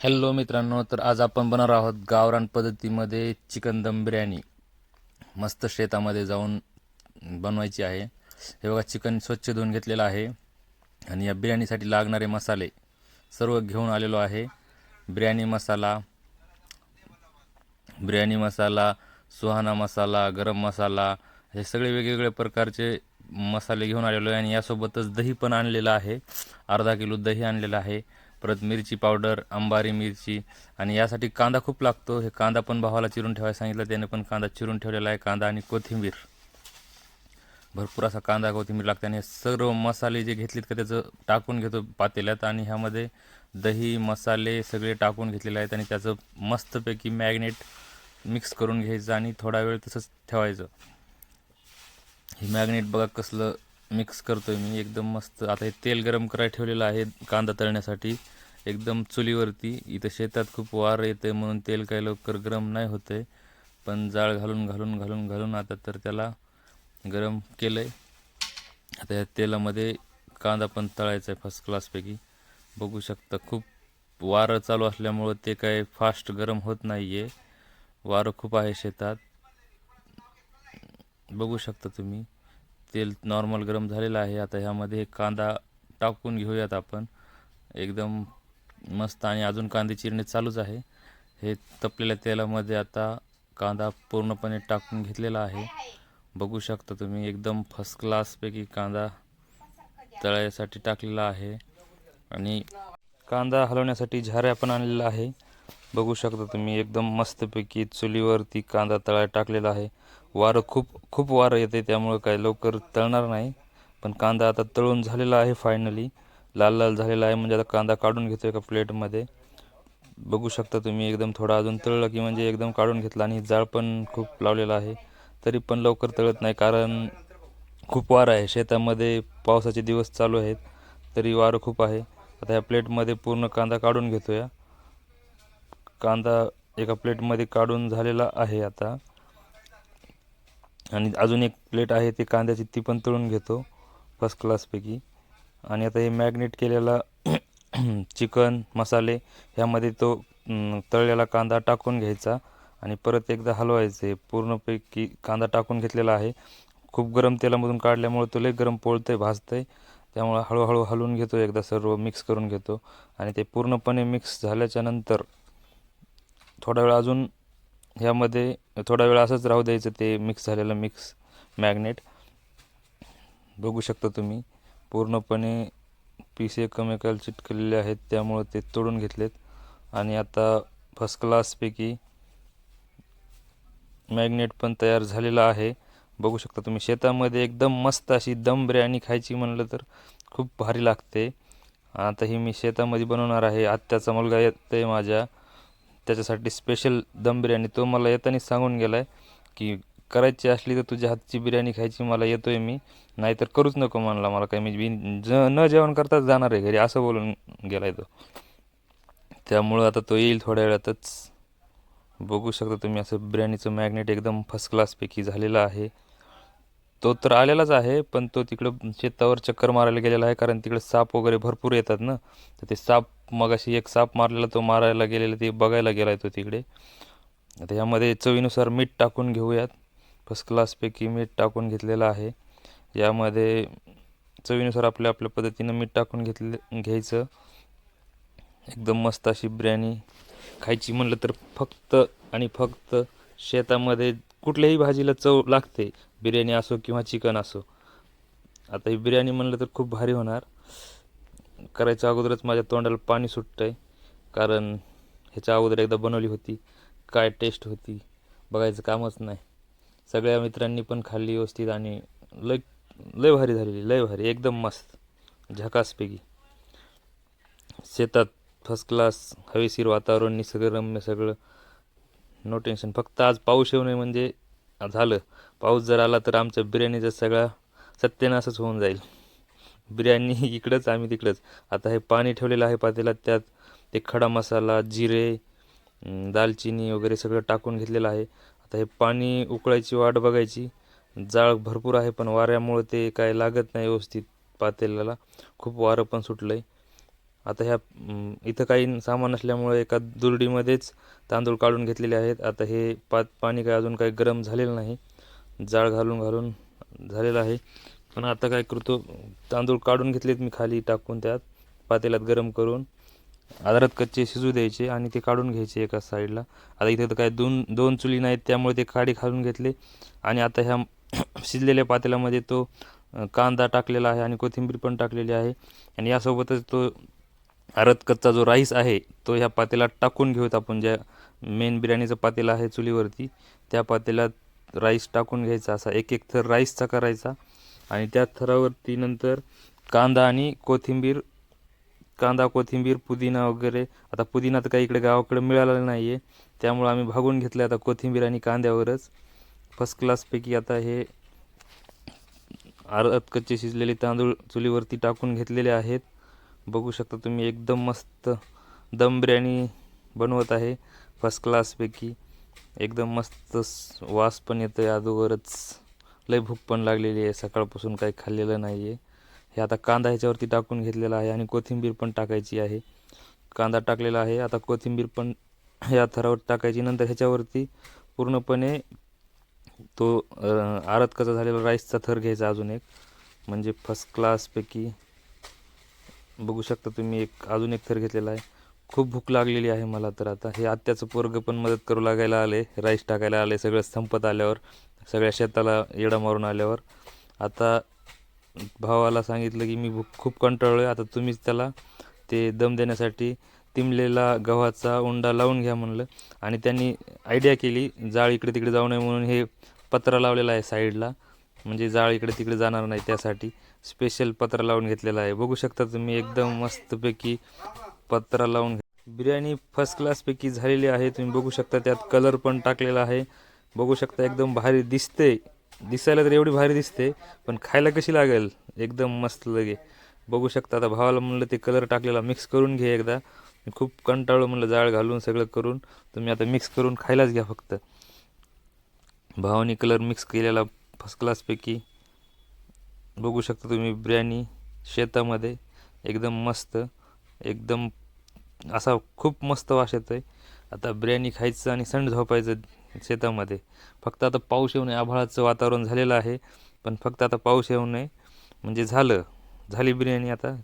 Hello मित्रांनो तर आज आपण बनवणार आहोत गावरान पद्धतीमध्ये चिकन दम बिर्याणी. मस्त शेतामध्ये जाऊन बनवायची आहे. हे बघा चिकन स्वच्छ धुवून घेतलेलं आहे आणि या बिर्याणीसाठी लागणारे मसाले सर्व घेऊन आलेलो आहे. बिर्याणी मसाला बिर्याणी मसाला सुहाना मसाला गरम मसाला हे सगळे वेगवेगळे प्रकारचे मसाले घेऊन आलेलो आहे आणि यासोबतच दही पण आणलेलं आहे. अर्धा किलो दही आणलेलं आहे. परत मिरची पावडर अंबारी मिरची आणि यासाठी कांदा खूप लागतो. हे कांदा पण भावाला चिरून ठेवायला सांगितलं. त्याने पण कांदा चिरून ठेवलेला आहे. कांदा आणि कोथिंबीर. भरपूर असा कांदा कोथिंबीर लागते. आणि हे सर्व मसाले जे घेतलेत का त्याचं टाकून घेतो पातेल्यात. आणि ह्यामध्ये दही मसाले सगळे टाकून घेतलेले आहेत. आणि त्याचं मस्तपैकी मॅग्नेट मिक्स करून घ्यायचं आणि थोडा वेळ तसंच ठेवायचं. हे मॅग्नेट बघा कसलं मिक्स करतोय मी एकदम मस्त. आता हे तेल गरम करायला ठेवलेलं आहे कांदा तळण्यासाठी. एकदम चुलीवरती. इथं शेतात खूप वार येते म्हणून तेल काही लवकर गरम नाही होते पण जाळ घालून घालून घालून घालून आता तर त्याला गरम केलं आहे आता ह्या तेलामध्ये कांदा पण तळायचा आहे फर्स्ट क्लासपैकी बघू शकता खूप वारं चालू असल्यामुळं ते काय फास्ट गरम होत नाही आहे वारं खूप आहे शेतात. बघू शकता तुम्ही. तेल नॉर्मल गरम झालेलं आहे. आता ह्यामध्ये कांदा टाकून घेऊयात आपण. एकदम मस्त आणि अजून कांदे चिरणे चालूच आहे. हे तपलेल्या तेलामध्ये आता कांदा पूर्णपणे टाकून घेतलेला आहे. बघू शकता तुम्ही एकदम फर्स्ट क्लासपैकी कांदा तळायसाठी टाकलेला आहे. आणि कांदा हलवण्यासाठी झाऱ्या पण आणलेला आहे. बघू शकता तुम्ही एकदम मस्तपैकी चुलीवरती कांदा तळायला टाकलेला आहे. वारं खूप खूप वारं येते त्यामुळं काय लवकर तळणार नाही. पण कांदा आता तळून झालेला आहे फायनली लाल लाल झालेला आहे म्हणजे आता कांदा काढून घेतो एका प्लेटमध्ये बघू शकता तुम्ही एकदम थोडा अजून तळलं की म्हणजे एकदम काढून घेतला आणि जाळ पण खूप लावलेला आहे. तरी पण लवकर तळत नाही कारण खूप वारं आहे. शेतामध्ये पावसाचे दिवस चालू आहेत तरी वारं खूप आहे. आता ह्या प्लेटमध्ये पूर्ण कांदा काढून घेतो या कांदा एका प्लेटमध्ये काढून झालेला आहे आता. आणि अजून एक प्लेट आहे ती कांद्याची ती पण तळून घेतो फर्स्ट क्लासपैकी आणि आता हे मॅग्नेट केलेला चिकन मसाले ह्यामध्ये तो तळलेला कांदा टाकून घ्यायचा. आणि परत एकदा हलवायचे पूर्णपैकी कांदा टाकून घेतलेला आहे. खूप गरम तेलामधून काढल्यामुळे तो लई गरम पोळतं आहे भाजतं आहे त्यामुळं हळूहळू हलवून घेतो एकदा सर्व मिक्स करून घेतो. आणि ते पूर्णपणे मिक्स झाल्याच्यानंतर थोडा वेळ अजून ह्यामध्ये थोडा वेळ असंच राहू द्यायचं ते मिक्स झालेलं मिक्स मॅग्नेट बघू शकता तुम्ही पूर्णपणे पीस एकमेकाला चिटकलेले आहेत त्यामुळं ते तोडून घेतलेत. आणि आता फर्स्ट क्लासपैकी मॅग्नेट पण तयार झालेला आहे. बघू शकता तुम्ही शेतामध्ये एकदम मस्त अशी दम बिर्याणी खायची म्हणलं तर खूप भारी लागते. आता ही मी शेतामध्ये बनवणार आहे. आत्याचा मुलगा येतोय माझ्या. त्याच्यासाठी स्पेशल दम बिर्याणी. तो मला येताना सांगून गेला आहे की करायची असली तर तुझ्या हातची बिर्याणी खायची मला येतो आहे मी. नाहीतर करूच नको म्हणला मला काही. म्हणजे मी बिन ज न जेवण करताच जाणार आहे घरी असं बोलून गेला आहे तो. त्यामुळं आता तो येईल थोड्या वेळातच. बघू शकता तुम्ही असं बिर्याणीचं मॅग्नेट एकदम फर्स्ट क्लासपैकी झालेलं आहे. तो तर आलेलाच आहे पण तो तिकडं शेतावर चक्कर मारायला गेलेला आहे कारण तिकडे साप वगैरे भरपूर येतात ना. तर ते साप मगाशी एक साप मारलेला तो मारायला गेलेला ते बघायला गेला आहे तो तिकडे. आता ह्यामध्ये चवीनुसार मीठ टाकून घेऊयात. फर्स्ट क्लासपैकी मीठ टाकून घेतलेलं आहे. यामध्ये चवीनुसार आपल्या आपल्या पद्धतीनं मीठ टाकून घेतले घ्यायचं. एकदम मस्त अशी बिर्याणी खायची म्हणलं तर फक्त आणि फक्त शेतामध्ये कुठल्याही भाजीला चव लागते. बिर्याणी असो किंवा चिकन असो. आता ही बिर्याणी म्हणलं तर खूप भारी होणार. करायच्या अगोदरच माझ्या तोंडाला पाणी सुटतं आहे कारण ह्याच्या अगोदर एकदा बनवली होती. काय टेस्ट होती? बघायचं कामच नाही. सगळ्या मित्रांनी पण खाल्ली व्यवस्थित आणि लय लय भारी झालेली लय भारी एकदम मस्त. झकासपैकी शेतात फर्स्ट क्लास हवेशीर वातावरण निसर्गरम्य सगळं. नो टेन्शन फक्त आज पाऊस येऊ नये म्हणजे झालं. पाऊस जर आला तर आमच्या बिर्याणीचा सगळा सत्यानाशच होऊन जाईल. बिर्याणी इकडंच आम्ही तिकडंच. आता हे पाणी ठेवलेलं आहे पातेला त्यात ते खडा मसाला जिरे दालचिनी वगैरे सगळं टाकून घेतलेलं आहे. आता हे पाणी उकळायची वाट बघायची. जाळ भरपूर आहे पण वाऱ्यामुळे ते काय लागत नाही व्यवस्थित पातेल्याला. खूप वारं पण सुटलं आहे आता ह्या इथं काही सामान असल्यामुळे एका दुरडीमध्येच तांदूळ काढून घेतलेले आहेत. आता हे पात पाणी काय अजून काही गरम झालेलं नाही. जाळ घालून घालून झालेलं आहे. पण आता काय करतो तांदूळ काढून घेतलेत मी खाली टाकून त्यात. पातेल्यात गरम करून आदरात कच्चे शिजू द्यायचे आणि ते काढून घ्यायचे एका साईडला. आता इथे तर काय दोन दोन चुली नाहीत त्यामुळे ते खाडी घालून घेतले. आणि आता ह्या शिजलेल्या पातेल्यामध्ये तो कांदा टाकलेला आहे आणि कोथिंबीर पण टाकलेली आहे. आणि यासोबतच तो अरत कच्चा जो राईस आहे तो ह्या पातेल्यात टाकून घेऊत आपण. ज्या मेन बिर्याणीचं पातेलं आहे चुलीवरती त्या पातेल्यात राईस टाकून घ्यायचा असा. एक एक थर राईसचा करायचा. आणि त्या थरावरती नंतर कांदा आणि कोथिंबीर कांदा कोथिंबीर पुदिना वगैरे. आता पुदिना तर काही इकडे गावाकडे मिळालेला नाही आहे त्यामुळं आम्ही भागून घेतलं आता कोथिंबीर आणि कांद्यावरच. फर्स्ट क्लासपैकी आता हे अर्ध कच्चे शिजलेले तांदूळ चुलीवरती टाकून घेतलेले आहेत. बघू शकता तुम्ही एकदम मस्त दम बिर्याणी बनवत आहे. फर्स्ट क्लासपैकी एकदम मस्त वास पण येतो आहे अगोदरच. लय भूक पण लागलेली आहे. सकाळपासून काही खाल्लेलं नाही आहे हे आता कांदा ह्याच्यावरती टाकून घेतलेला आहे आणि कोथिंबीर पण टाकायची आहे. कांदा टाकलेला आहे. आता कोथिंबीर पण ह्या थरावर टाकायची. नंतर ह्याच्यावरती पूर्णपणे तो आरत कसा झालेला राईसचा थर घ्यायचा अजून एक. म्हणजे फर्स्ट क्लासपैकी बघू शकता तुम्ही एक अजून एक थर घेतलेला आहे. खूप भूक लागलेली आहे मला तर आता. हे आत्याचं पोरगं पण मदत करू लागायला आले. राईस टाकायला आले. सगळं संपत आल्यावर सगळ्या शेताला येडा मारून आल्यावर. आता भावाला सांगितलं की मी भूक खूप कंटाळलो आहे आता तुम्हीच त्याला ते दम देण्यासाठी तिमलेला गव्हाचा उंडा लावून घ्या म्हणलं. आणि त्यांनी आयडिया केली जाळ इकडे तिकडे जाऊ नये म्हणून हे पत्रा लावलेला आहे साईडला म्हणजे जाळ इकडे तिकडे जाणार नाही त्यासाठी. स्पेशल पत्रा लावून घेतलेला आहे. बघू शकता तुम्ही एकदम मस्तपैकी पत्रा लावून घे बिर्याणी फर्स्ट क्लासपैकी झालेली आहे. तुम्ही बघू शकता त्यात कलर पण टाकलेला आहे. बघू शकता एकदम भारी दिसते. दिसायला तर एवढी भारी दिसते पण खायला कशी लागेल? एकदम मस्त लगे. बघू शकता आता भावाला म्हणलं ते कलर टाकलेला मिक्स करून घे एकदा. मी खूप कंटाळलो म्हणलं जाळ घालून सगळं करून. तुम्ही आता मिक्स करून खायलाच घ्या फक्त. भावाने कलर मिक्स केलेला फर्स्ट क्लासपैकी बघू शकता तुम्ही बिर्याणी शेतामध्ये एकदम मस्त एकदम असा खूप मस्त वास येतो आहे आता बिर्याणी खायचं आणि संड झोपायचं शेतामध्ये. फक्त आता पाऊस येऊ नये आभाळाचं वातावरण झालेलं आहे. पण फक्त आता पाऊस येऊ नये. म्हणजे झालं झाली बिर्याणी आता.